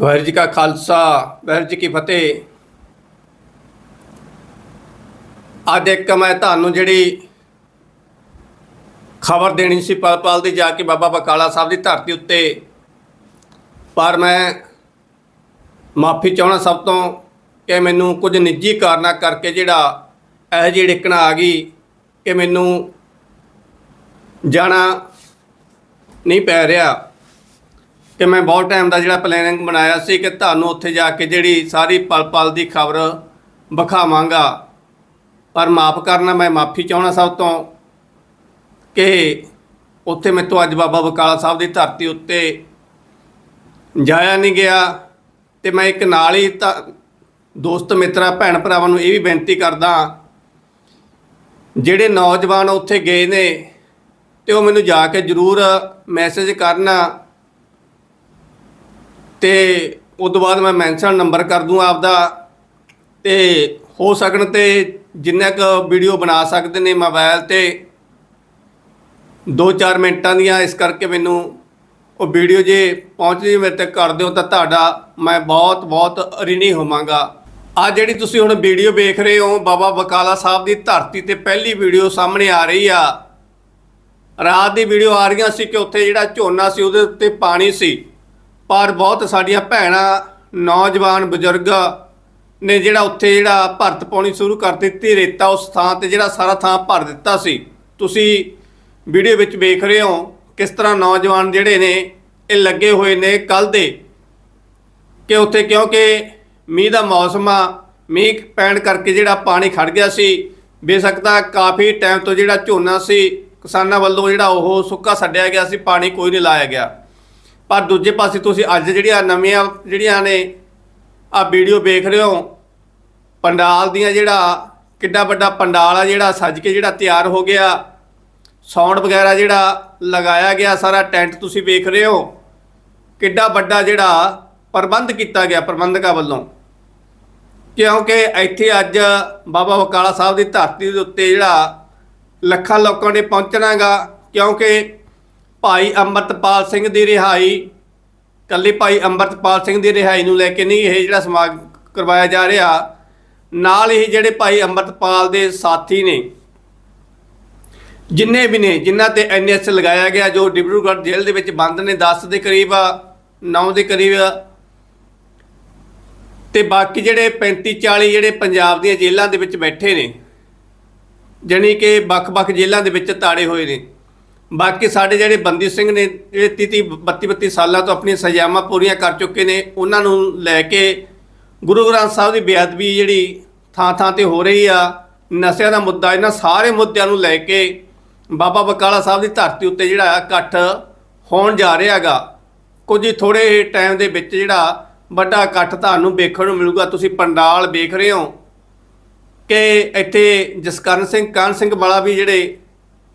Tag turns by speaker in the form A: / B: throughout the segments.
A: ਵਾਹਿਗੁਰੂ ਜੀ ਕਾ ਖਾਲਸਾ, ਵਾਹਿਗੁਰੂ ਜੀ ਕੀ ਫਤਿਹ। ਅੱਜ ਇੱਕ ਮੈਂ ਤੁਹਾਨੂੰ ਜਿਹੜੀ ਖਬਰ ਦੇਣੀ ਸੀ ਪਲ ਪਲ ਦੀ, ਜਾ ਕੇ ਬਾਬਾ ਬਕਾਲਾ ਸਾਹਿਬ ਦੀ ਧਰਤੀ ਉੱਤੇ। ਪਰ ਮੈਂ ਮਾਫੀ ਚਾਹਣਾ ਸਭ ਤੋਂ ਕਿ ਮੈਨੂੰ ਕੁਝ ਨਿੱਜੀ ਕਾਰਨਾਂ ਕਰਕੇ ਜਿਹੜਾ ਇਹ ਜਿਹੀ ਡਿੱਕਣਾ ਆ ਗਈ ਕਿ ਮੈਨੂੰ ਜਾਣਾ ਨਹੀਂ ਪੈ ਰਿਹਾ। ਕਿ ਮੈਂ ਬਹੁਤ ਟਾਈਮ ਦਾ ਜਿਹੜਾ ਪਲੈਨਿੰਗ ਬਣਾਇਆ ਸੀ ਕਿ ਤੁਹਾਨੂੰ ਉੱਥੇ ਜਾ ਕੇ ਜਿਹੜੀ ਸਾਰੀ ਪਲ ਪਲ ਦੀ ਖਬਰ ਵਿਖਾਵਾਂਗਾ। ਪਰ ਮਾਫ ਕਰਨਾ, ਮੈਂ ਮਾਫੀ ਚਾਹਣਾ ਸਭ ਤੋਂ ਕਿ ਉੱਥੇ ਮੈਂ ਤੋਂ ਅੱਜ ਬਾਬਾ ਬਕਾਲਾ ਸਾਹਿਬ ਦੀ ਧਰਤੀ ਉੱਤੇ ਜਾਇਆ ਨਹੀਂ ਗਿਆ ਤੇ ਮੈਂ ਇੱਕ ਨਾਲ ਹੀ ਤਾਂ ਦੋਸਤ, ਮਿੱਤਰਾਂ ਭੈਣ ਭਰਾਵਾਂ ਨੂੰ ਇਹ ਵੀ ਬੇਨਤੀ ਕਰਦਾ ਜਿਹੜੇ ਨੌਜਵਾਨ ਉੱਥੇ ਗਏ ਨੇ ਤੇ ਉਹ ਮੈਨੂੰ ਜਾ ਕੇ ਜਰੂਰ ਮੈਸੇਜ ਕਰਨਾ। ਤੇ ਉਸ ਤੋਂ ਬਾਅਦ ਮੈਂ ਮੈਂਸ਼ਨ ਨੰਬਰ ਕਰ ਦੂੰ ਆਪਦਾ। ਤੇ ਹੋ ਸਕਣ ਤੇ ਜਿੰਨਾ ਕੁ ਵੀਡੀਓ ਬਣਾ ਸਕਦੇ ਨੇ ਮੋਬਾਈਲ ਤੇ 2-4 ਮਿੰਟਾਂ ਦੀਆਂ ਇਸ ਕਰਕੇ ਮੈਨੂੰ ਉਹ ਵੀਡੀਓ ਜੇ ਪਹੁੰਚਦੀ ਮੇਰੇ ਤੱਕ ਕਰ ਦਿਓ ਤਾਂ ਤੁਹਾਡਾ ਮੈਂ ਬਹੁਤ ਬਹੁਤ ਰਿਣੀ ਹੋਵਾਂਗਾ। ਆ ਜਿਹੜੀ ਤੁਸੀਂ ਹੁਣ ਵੀਡੀਓ ਵੇਖ ਰਹੇ ਹੋ, ਬਾਬਾ ਬਕਾਲਾ ਸਾਹਿਬ ਦੀ ਧਰਤੀ ਤੇ ਪਹਿਲੀ ਵੀਡੀਓ ਸਾਹਮਣੇ ਆ ਰਹੀ ਆ। ਰਾਤ ਦੀ ਵੀਡੀਓ ਆ ਰਹੀਆਂ ਸੀ ਕਿ ਉੱਥੇ ਜਿਹੜਾ ਝੋਨਾ ਸੀ ਉਹਦੇ ਉੱਤੇ ਪਾਣੀ ਸੀ। ਪਰ ਬਹੁਤ ਸਾਡੀਆਂ ਭੈਣਾਂ, ਨੌਜਵਾਨ ਬਜ਼ੁਰਗ ਨੇ ਜਿਹੜਾ ਉੱਥੇ ਜਿਹੜਾ ਭਰਤ ਪਾਉਣੀ ਸ਼ੁਰੂ ਕਰ ਦਿੱਤੀ, ਰੇਤਾ ਉਸ ਥਾਂ ਤੇ ਜਿਹੜਾ ਸਾਰਾ ਥਾਂ ਭਰ ਦਿੱਤਾ ਸੀ। ਤੁਸੀਂ ਵੀਡੀਓ ਵਿੱਚ ਵੇਖ ਰਹੇ ਹੋ ਕਿਸ ਤਰ੍ਹਾਂ ਨੌਜਵਾਨ ਜਿਹੜੇ ਨੇ, ਇਹ ਲੱਗੇ ਹੋਏ ਨੇ ਕੱਲ ਦੇ ਕਿ ਉੱਥੇ ਕਿਉਂਕਿ ਮੀਂਹ ਦਾ ਮੌਸਮ ਆ, ਮੀਂਹ ਪੈਣ ਕਰਕੇ ਜਿਹੜਾ ਪਾਣੀ ਖੜ ਗਿਆ ਸੀ। ਬੇਸ਼ੱਕ ਕਾਫੀ ਟਾਈਮ ਤੋਂ ਜਿਹੜਾ ਝੋਨਾ ਸੀ, ਕਿਸਾਨਾਂ ਵੱਲੋਂ ਜਿਹੜਾ ਉਹ ਸੁੱਕਾ ਛੱਡਿਆ ਗਿਆ ਸੀ, ਪਾਣੀ ਕੋਈ ਨਹੀਂ ਲਾਇਆ ਗਿਆ। ਪਰ ਦੂਜੇ ਪਾਸੇ ਤੁਸੀਂ ਅੱਜ ਜਿਹੜੀਆਂ ਨਵੀਆਂ, ਜਿਹੜੀਆਂ ਨੇ ਆ ਵੀਡੀਓ ਵੇਖ ਰਹੇ ਹੋ, ਪੰਡਾਲ ਦੀਆਂ ਜਿਹੜਾ, ਕਿੱਡਾ ਵੱਡਾ ਪੰਡਾਲ ਆ ਜਿਹੜਾ ਸੱਜ ਕੇ ਜਿਹੜਾ ਤਿਆਰ ਹੋ ਗਿਆ। ਸਾਊਂਡ ਵਗੈਰਾ ਜਿਹੜਾ ਲਗਾਇਆ ਗਿਆ, ਸਾਰਾ ਟੈਂਟ ਤੁਸੀਂ ਵੇਖ ਰਹੇ ਹੋ। ਕਿੱਡਾ ਵੱਡਾ ਜਿਹੜਾ ਪ੍ਰਬੰਧ ਕੀਤਾ ਗਿਆ ਪ੍ਰਬੰਧਕਾਂ ਵੱਲੋਂ। ਕਿਉਂਕਿ ਇੱਥੇ ਅੱਜ ਬਾਬਾ ਬਕਾਲਾ ਸਾਹਿਬ ਦੀ ਧਰਤੀ ਦੇ ਉੱਤੇ ਜਿਹੜਾ ਲੱਖਾਂ ਲੋਕਾਂ ਨੇ ਪਹੁੰਚਣਾਗਾ, ਕਿਉਂਕਿ ਭਾਈ ਅੰਮ੍ਰਿਤਪਾਲ ਸਿੰਘ ਦੀ ਰਿਹਾਈ, ਕੱਲੇ ਭਾਈ ਅੰਮ੍ਰਿਤਪਾਲ ਸਿੰਘ ਦੀ ਰਿਹਾਈ ਨੂੰ ਲੈ ਕੇ ਨਹੀਂ ਇਹ ਜਿਹੜਾ ਸਮਾਗਮ ਕਰਵਾਇਆ ਜਾ ਰਿਹਾ, ਨਾਲ ਹੀ ਜਿਹੜੇ ਭਾਈ ਅੰਮ੍ਰਿਤਪਾਲ ਦੇ ਸਾਥੀ ਨੇ, ਜਿੰਨੇ ਵੀ ਨੇ, ਜਿਨ੍ਹਾਂ ਤੇ ਐਨਐਸ ਲਗਾਇਆ ਗਿਆ, ਜੋ ਡਿਬਰੂਗੜ੍ਹ ਜੇਲ੍ਹ ਦੇ ਵਿੱਚ ਬੰਦ ਨੇ 10 ਦੇ ਕਰੀਬ 9 ਦੇ ਕਰੀਬ, ਤੇ ਬਾਕੀ ਜਿਹੜੇ 35 40 ਜਿਹੜੇ ਪੰਜਾਬ ਦੀਆਂ ਜੇਲ੍ਹਾਂ ਦੇ ਵਿੱਚ ਬੈਠੇ ਨੇ, ਜਾਣੀ ਕਿ ਵੱਖ-ਵੱਖ ਜੇਲ੍ਹਾਂ ਦੇ ਵਿੱਚ ਤਾੜੇ ਹੋਏ ਨੇ। ਬਾਕੀ ਸਾਡੇ ਜਿਹੜੇ ਬੰਦੀ ਸਿੰਘ ਨੇ, ਜਿਹੜੇ 30 32 32 ਸਾਲਾਂ ਤੋਂ ਆਪਣੀਆਂ ਸਜ਼ਾਵਾਂ ਪੂਰੀਆਂ ਕਰ ਚੁੱਕੇ ਨੇ, ਉਹਨਾਂ ਨੂੰ ਲੈ ਕੇ ਗੁਰੂ ਗ੍ਰੰਥ ਸਾਹਿਬ ਦੀ ਬੇਅਦਬੀ ਜਿਹੜੀ ਥਾਂ-ਥਾਂ ਤੇ ਹੋ ਰਹੀ ਆ, ਨਸ਼ਿਆਂ ਦਾ ਮੁੱਦਾ, ਇਹਨਾਂ ਸਾਰੇ ਮੁੱਦਿਆਂ ਨੂੰ ਲੈ ਕੇ ਬਾਬਾ ਬਕਾਲਾ ਸਾਹਿਬ ਦੀ ਧਰਤੀ ਉੱਤੇ ਜਿਹੜਾ ਇਕੱਠ ਹੋਣ ਜਾ ਰਿਹਾ ਹੈਗਾ। ਕੁਝ ਹੀ ਥੋੜੇ ਟਾਈਮ ਦੇ ਵਿੱਚ ਜਿਹੜਾ ਵੱਡਾ ਇਕੱਠ ਤੁਹਾਨੂੰ ਵੇਖਣ ਨੂੰ ਮਿਲੂਗਾ। ਤੁਸੀਂ ਪੰਡਾਲ ਵੇਖ ਰਹੇ ਹੋ ਕਿ ਇੱਥੇ ਜਸਕਰਨ ਸਿੰਘ ਕਾਨ ਸਿੰਘ ਵਾਲਾ ਵੀ ਜਿਹੜੇ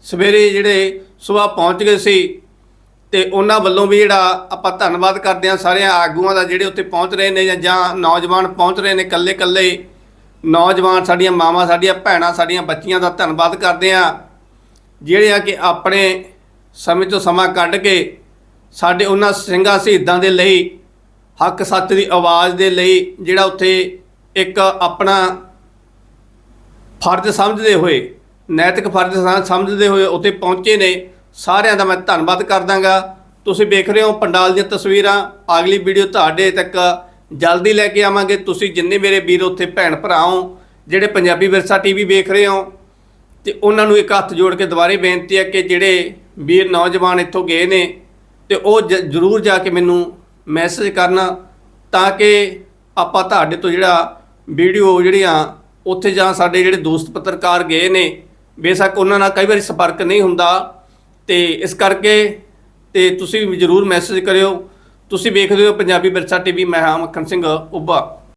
A: ਸਵੇਰੇ ਜਿਹੜੇ ਸਵੇਰ ਪਹੁੰਚ ਗਏ ਸੀ ਤੇ ਉਹਨਾਂ ਵੱਲੋਂ ਵੀ ਜਿਹੜਾ ਆਪਾਂ ਧੰਨਵਾਦ ਕਰਦੇ ਹਾਂ ਸਾਰਿਆਂ ਆਗੂਆਂ ਦਾ ਜਿਹੜੇ ਉੱਥੇ ਪਹੁੰਚ ਰਹੇ ਨੇ ਜਾਂ- ਜਾਂ ਨੌਜਵਾਨ ਪਹੁੰਚ ਰਹੇ ਨੇ ਕੱਲੇ ਕੱਲੇ ਨੌਜਵਾਨ ਸਾਡੀਆਂ ਮਾਵਾਂ, ਸਾਡੀਆਂ ਭੈਣਾਂ, ਸਾਡੀਆਂ ਬੱਚੀਆਂ ਦਾ ਧੰਨਵਾਦ ਕਰਦੇ ਹਾਂ। ਜਿਹੜੇ ਆ ਕਿ ਆਪਣੇ ਸਮੇਂ ਤੋਂ ਸਮਾਂ ਕੱਢ ਕੇ ਸਾਡੇ ਉਹਨਾਂ ਸਿੰਘਾਂ ਸ਼ਹੀਦਾਂ ਦੇ ਲਈ, ਹੱਕ ਸੱਚ ਦੀ ਆਵਾਜ਼ ਦੇ ਲਈ ਜਿਹੜਾ ਉੱਥੇ ਇੱਕ ਆਪਣਾ ਫਰਜ਼ ਸਮਝਦੇ ਹੋਏ ਨੈਤਿਕ ਫਰਜ਼ ਸਮਝਦੇ ਹੋਏ ਉੱਥੇ ਪਹੁੰਚੇ ਨੇ। ਸਾਰਿਆਂ ਦਾ ਮੈਂ ਧੰਨਵਾਦ ਕਰਦਾਂਗਾ। ਤੁਸੀਂ ਵੇਖ ਰਹੇ ਹੋ ਪੰਡਾਲ ਦੀਆਂ ਤਸਵੀਰਾਂ। ਅਗਲੀ ਵੀਡੀਓ ਤੁਹਾਡੇ ਤੱਕ ਜਲਦੀ ਲੈ ਕੇ ਆਵਾਂਗੇ। ਤੁਸੀਂ ਜਿੰਨੇ ਮੇਰੇ ਵੀਰ ਉੱਥੇ ਭੈਣ ਭਰਾ ਹੋ, ਜਿਹੜੇ ਪੰਜਾਬੀ ਵਿਰਸਾ ਟੀਵੀ ਵੇਖ ਰਹੇ ਹੋ, ਤੇ ਉਹਨਾਂ ਨੂੰ ਇੱਕ ਹੱਥ ਜੋੜ ਕੇ ਦੁਬਾਰੇ ਬੇਨਤੀ ਹੈ ਕਿ ਜਿਹੜੇ ਵੀਰ ਨੌਜਵਾਨ ਇੱਥੋਂ ਗਏ ਨੇ, ਤੇ ਉਹ ਜ਼ਰੂਰ ਜਾ ਕੇ ਮੈਨੂੰ ਮੈਸੇਜ ਕਰਨਾ, ਤਾਂ ਕਿ ਆਪਾਂ ਤੁਹਾਡੇ ਤੋਂ ਜਿਹੜਾ ਵੀਡੀਓ ਜਿਹੜੀਆਂ ਉੱਥੇ ਜਾਂ ਸਾਡੇ ਜਿਹੜੇ ਦੋਸਤ ਪੱਤਰਕਾਰ ਗਏ ਨੇ ਬੇਸ਼ੱਕ ਉਹਨਾਂ ਨਾਲ ਕਈ ਵਾਰੀ ਸੰਪਰਕ ਨਹੀਂ ਹੁੰਦਾ ਤੇ ਇਸ ਕਰਕੇ ਤੇ ਤੁਸੀਂ ਵੀ ਜ਼ਰੂਰ ਮੈਸੇਜ ਕਰਿਓ। ਤੁਸੀਂ ਵੇਖਦੇ ਹੋ ਪੰਜਾਬੀ ਵਿਰਸਾ ਟੀਵੀ ਮੈਂ ਹਾਂ ਮੱਖਣ ਸਿੰਘ, ਉੱਭਾ।